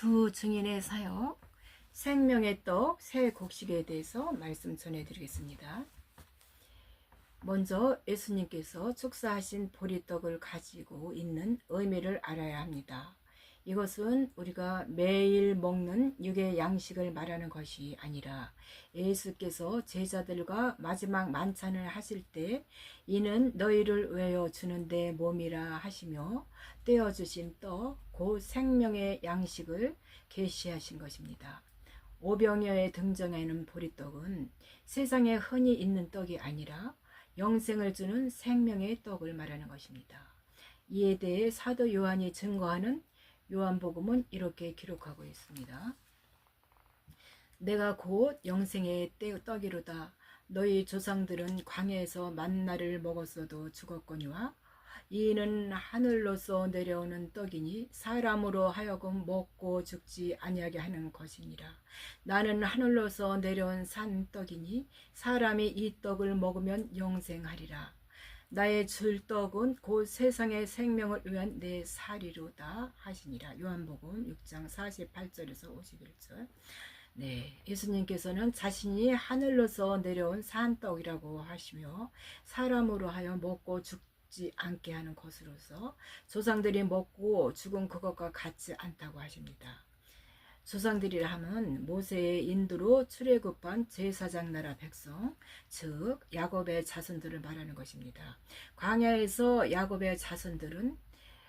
두 증인의 사역, 생명의 떡, 새 곡식에 대해서 말씀 전해드리겠습니다. 먼저 예수님께서 축사하신 보리떡을 가지고 있는 의미를 알아야 합니다. 이것은 우리가 매일 먹는 육의 양식을 말하는 것이 아니라 예수께서 제자들과 마지막 만찬을 하실 때 이는 너희를 외워 주는 내 몸이라 하시며 떼어 주신 떡, 곧 생명의 양식을 계시하신 것입니다. 오병여에 등장하는 보리떡은 세상에 흔히 있는 떡이 아니라 영생을 주는 생명의 떡을 말하는 것입니다. 이에 대해 사도 요한이 증거하는 요한복음은 이렇게 기록하고 있습니다. 내가 곧 영생의 때- 떡이로다. 너희 조상들은 광야에서 만나를 먹었어도 죽었거니와 이는 하늘로서 내려오는 떡이니 사람으로 하여금 먹고 죽지 아니하게 하는 것이니라. 나는 하늘로서 내려온 산 떡이니 사람이 이 떡을 먹으면 영생하리라. 나의 줄 떡은 곧 세상의 생명을 위한 내 살이로다 하시니라. 요한복음 6장 48절에서 51절. 네, 예수님께서는 자신이 하늘로서 내려온 산떡이라고 하시며 사람으로 하여 먹고 죽지 않게 하는 것으로서 조상들이 먹고 죽은 그것과 같지 않다고 하십니다. 조상들이라 함은 모세의 인도로 출애굽한 제사장 나라 백성, 즉 야곱의 자손들을 말하는 것입니다. 광야에서 야곱의 자손들은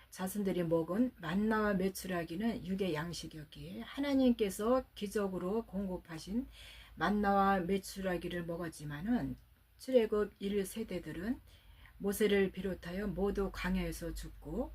자손들이 먹은 만나와 메추라기는 육의 양식이었기에 하나님께서 기적으로 공급하신 만나와 메추라기를 먹었지만은 출애굽 1세대들은 모세를 비롯하여 모두 광야에서 죽고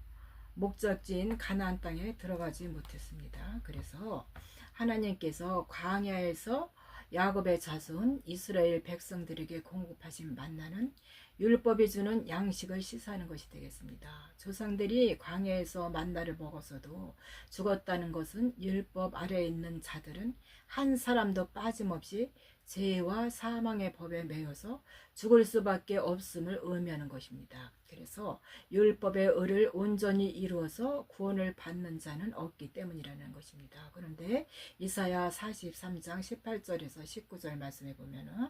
목적지인 가나안 땅에 들어가지 못했습니다. 그래서 하나님께서 광야에서 야곱의 자손 이스라엘 백성들에게 공급하신 만나는 율법이 주는 양식을 시사하는 것이 되겠습니다. 조상들이 광야에서 만나를 먹었어도 죽었다는 것은 율법 아래에 있는 자들은 한 사람도 빠짐없이 죄와 사망의 법에 매여서 죽을 수밖에 없음을 의미하는 것입니다. 그래서 율법의 의를 온전히 이루어서 구원을 받는 자는 없기 때문이라는 것입니다. 그런데 이사야 43장 18절에서 19절 말씀해 보면은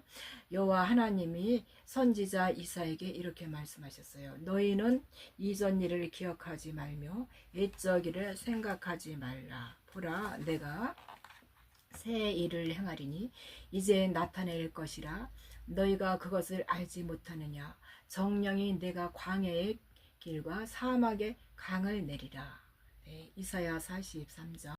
여호와 하나님이 선지자 이 사에게 이렇게 말씀하셨어요. 너희는 이전 일을 기억하지 말며 옛적 일을 생각하지 말라. 보라 내가 새 일을 행하리니 이제 나타낼 것이라 너희가 그것을 알지 못하느냐 정령이 내가 광야의 길과 사막의 강을 내리라 네, 이사야 43장